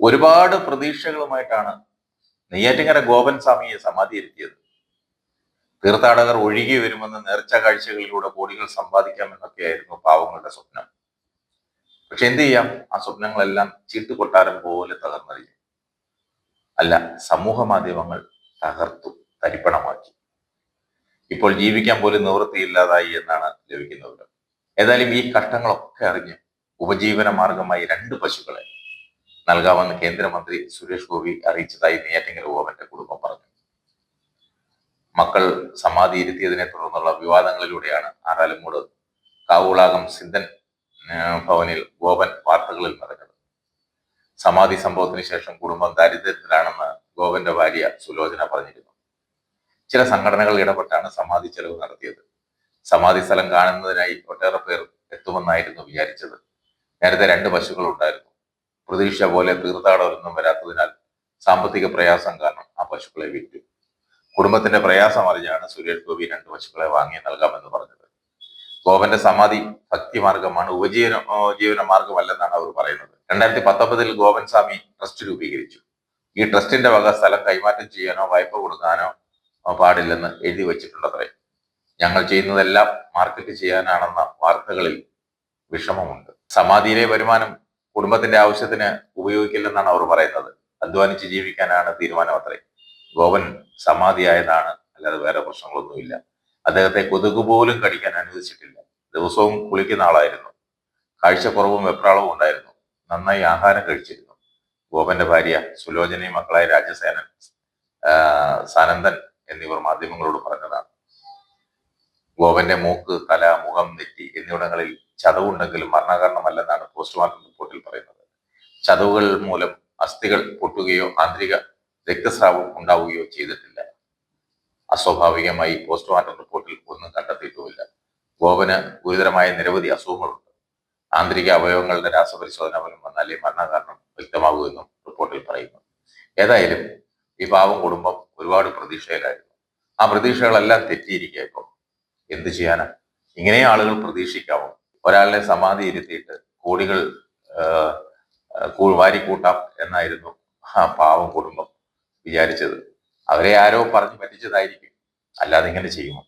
ഒരുപാട് പ്രതീക്ഷകളുമായിട്ടാണ് നെയ്യാറ്റിങ്ങര ഗോപൻ സ്വാമിയെ സമാധിയിരുത്തിയത്. തീർത്ഥാടകർ ഒഴുകി വരുമെന്ന് നേർച്ച കാഴ്ചകളിലൂടെ കോടികൾ സമ്പാദിക്കാമെന്നൊക്കെയായിരുന്നു പാവങ്ങളുടെ സ്വപ്നം. പക്ഷെ എന്ത് ചെയ്യാം? ആ സ്വപ്നങ്ങളെല്ലാം ചീട്ടുകൊട്ടാരം പോലെ തകർന്നറിയും അല്ല സമൂഹ മാധ്യമങ്ങൾ തകർത്തു തരിപ്പണമാക്കി. ഇപ്പോൾ ജീവിക്കാൻ പോലും നിവൃത്തിയില്ലാതായി എന്നാണ് ലഭിക്കുന്നവർ. ഏതായാലും ഈ കഷ്ടങ്ങളൊക്കെ അറിഞ്ഞ് ഉപജീവന മാർഗമായി രണ്ട് പശുക്കളെ നൽകാമെന്ന് കേന്ദ്രമന്ത്രി സുരേഷ് ഗോപി അറിയിച്ചതായി നെയ്യാറ്റിങ്കൽ ഗോപന്റെ കുടുംബം പറഞ്ഞു. മക്കൾ സമാധി ഇരുത്തിയതിനെ തുടർന്നുള്ള വിവാദങ്ങളിലൂടെയാണ് ആറാലുമൂട് കാവുളാകം സിന്ധൻ ഭവനിൽ ഗോപൻ വാർത്തകളിൽ നിറഞ്ഞത് സമാധി സംഭവത്തിന് ശേഷം കുടുംബം ദാരിദ്ര്യത്തിലാണെന്ന് ഗോപന്റെ ഭാര്യ സുലോചന പറഞ്ഞിരുന്നു. ചില സംഘടനകൾ ഇടപെട്ടാണ് സമാധി ചെലവ് നടത്തിയത്. സമാധി സ്ഥലം കാണുന്നതിനായി ഒട്ടേറെ പേർ എത്തുമെന്നായിരുന്നു വിചാരിച്ചത്. നേരത്തെ രണ്ട് പശുക്കൾ ഉണ്ടായിരുന്നു. പ്രതീക്ഷ പോലെ തീർത്ഥാടകരൊന്നും വരാത്തതിനാൽ സാമ്പത്തിക പ്രയാസം കാരണം ആ പശുക്കളെ വിറ്റു. കുടുംബത്തിന്റെ പ്രയാസം അറിഞ്ഞാണ് സുരേഷ് ഗോപി രണ്ട് പശുക്കളെ വാങ്ങി നൽകാമെന്ന് പറഞ്ഞത്. ഗോപന്റെ സമാധി ഭക്തി മാർഗമാണ് ഉപജീവന ജീവന മാർഗമല്ലെന്നാണ് അവർ പറയുന്നത്. രണ്ടായിരത്തി പത്തൊമ്പതിൽ ഗോപൻ സ്വാമി ട്രസ്റ്റ് രൂപീകരിച്ചു. ഈ ട്രസ്റ്റിന്റെ വക സ്ഥലം കൈമാറ്റം ചെയ്യാനോ വായ്പ കൊടുക്കാനോ പാടില്ലെന്ന് എഴുതി വച്ചിട്ടുണ്ടത്രേ. ഞങ്ങൾ ചെയ്യുന്നതെല്ലാം മാർക്കറ്റ് ചെയ്യാനാണെന്ന വാർത്തകളിൽ വിഷമമുണ്ട്. സമാധിയിലെ വരുമാനം കുടുംബത്തിന്റെ ആവശ്യത്തിന് ഉപയോഗിക്കില്ലെന്നാണ് അവർ പറയുന്നത്. അധ്വാനിച്ച് ജീവിക്കാനാണ് തീരുമാനം അത്രേ. ഗോപൻ സമാധിയായതാണ് അല്ലാതെ വേറെ പ്രശ്നങ്ങളൊന്നുമില്ല. അദ്ദേഹത്തെ കൊതുക് പോലും കടിക്കാൻ അനുവദിച്ചിട്ടില്ല. ദിവസവും കുളിക്കുന്ന ആളായിരുന്നു. കാഴ്ചക്കുറവും വെപ്രാളവും ഉണ്ടായിരുന്നു. നന്നായി ആഹാരം കഴിച്ചിരുന്നു. ഗോപന്റെ ഭാര്യ സുലോചനയും മക്കളായ രാജസേനൻ സാനന്ദൻ എന്നിവർ മാധ്യമങ്ങളോട് പറഞ്ഞതാണ്. ഗോപന്റെ മൂക്ക് തല മുഖം നെറ്റി എന്നിവിടങ്ങളിൽ ചതവുണ്ടെങ്കിലും മരണകാരണമല്ലെന്നാണ് പോസ്റ്റ്മോർട്ടം റിപ്പോർട്ടിൽ പറയുന്നത്. ചതവുകൾ മൂലം അസ്ഥികൾ പൊട്ടുകയോ ആന്തരിക രക്തസ്രാവം ഉണ്ടാവുകയോ ചെയ്തിട്ടില്ല. അസ്വാഭാവികമായി പോസ്റ്റ്മോർട്ടം റിപ്പോർട്ടിൽ ഒന്നും കണ്ടെത്തിയിട്ടുമില്ല. ഗോപന് ഗുരുതരമായ നിരവധി അസുഖങ്ങളുണ്ട്. ആന്തരിക അവയവങ്ങളുടെ രാസപരിശോധന ഫലം വന്നാലേ മരണകാരണം വ്യക്തമാകൂ എന്നും റിപ്പോർട്ടിൽ പറയുന്നു. ഏതായാലും ഈ പാവം കുടുംബം ഒരുപാട് പ്രതീക്ഷയിലായിരുന്നു. ആ പ്രതീക്ഷകളെല്ലാം തെറ്റിയിരിക്കുക ഇപ്പോൾ എന്ത് ചെയ്യാനാ? ഇങ്ങനെ ആളുകൾ പ്രതീക്ഷിക്കാവും. ഒരാളിനെ സമാധി ഇരുത്തിയിട്ട് കോടികൾ വാരിക്കൂട്ടാം എന്നായിരുന്നു ആ പാവം കുടുംബം വിചാരിച്ചത്. അവരെ ആരോ പറഞ്ഞു പറ്റിച്ചതായിരിക്കും. അല്ലാതെ ഇങ്ങനെ ചെയ്യുമോ?